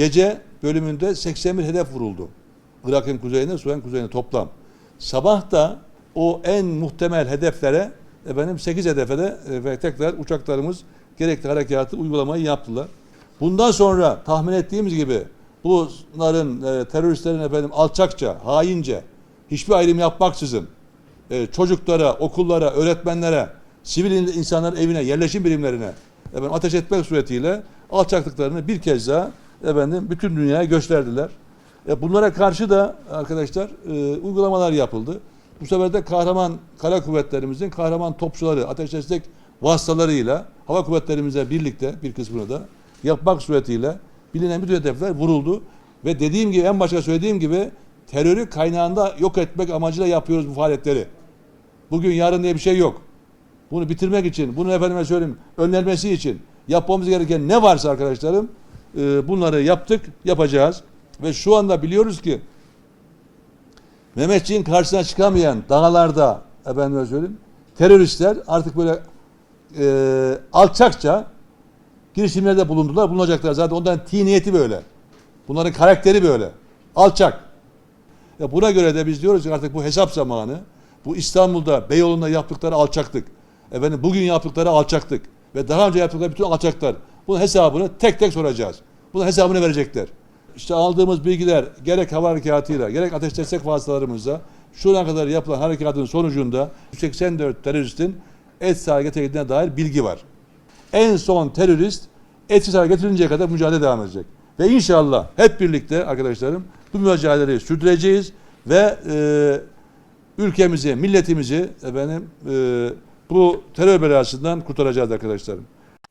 Gece bölümünde 81 hedef vuruldu. Irak'ın kuzeyinde, Suriye'nin kuzeyinde toplam. Sabah da o en muhtemel hedeflere efendim 8 hedefe de e, tekrar uçaklarımız gerekli harekatı uygulamayı yaptılar. Bundan sonra tahmin ettiğimiz gibi bunların e, teröristlerin efendim alçakça, haince, hiçbir ayrım yapmaksızın e, çocuklara, okullara, öğretmenlere, sivil in- insanların evine, yerleşim birimlerine efendim, ateş etmek suretiyle alçaklıklarını bir kez daha efendim bütün dünyaya gösterdiler. E, bunlara karşı da arkadaşlar e, uygulamalar yapıldı. Bu sefer de kahraman kara kuvvetlerimizin kahraman topçuları, ateş destek vasıtalarıyla hava kuvvetlerimizle birlikte bir kısmını da yapmak suretiyle bilinen bütün hedefler vuruldu. Ve dediğim gibi en başta söylediğim gibi terörü kaynağında yok etmek amacıyla yapıyoruz bu faaliyetleri. Bugün yarın diye bir şey yok. Bunu bitirmek için, bunu efendime söyleyeyim önlenmesi için yapmamız gereken ne varsa arkadaşlarım e, bunları yaptık, yapacağız. Ve şu anda biliyoruz ki Mehmetçiğin karşısına çıkamayan dağlarda efendime söyleyeyim teröristler artık böyle e, alçakça girişimlerde bulundular. Bulunacaklar. Zaten onların tiniyeti böyle. Bunların karakteri böyle. Alçak. Ya buna göre de biz diyoruz ki artık bu hesap zamanı. Bu İstanbul'da, Beyoğlu'nda yaptıkları alçaklık. Efendim bugün yaptıkları alçaklık. Ve daha önce yaptıkları bütün alçaklar. Bunun hesabını tek tek soracağız. Bunun hesabını verecekler. İşte aldığımız bilgiler gerek hava harekatıyla gerek ateş destek vasıtalarımızla şu ana kadar yapılan harekatın sonucunda 84 teröristin etkisiz hale getirildiğine dair bilgi var. En son terörist etkisiz hale getirinceye kadar mücadele devam edecek. Ve inşallah hep birlikte arkadaşlarım bu mücadeleyi sürdüreceğiz ve e, ülkemizi, milletimizi efendim e, bu terör belasından kurtaracağız arkadaşlarım.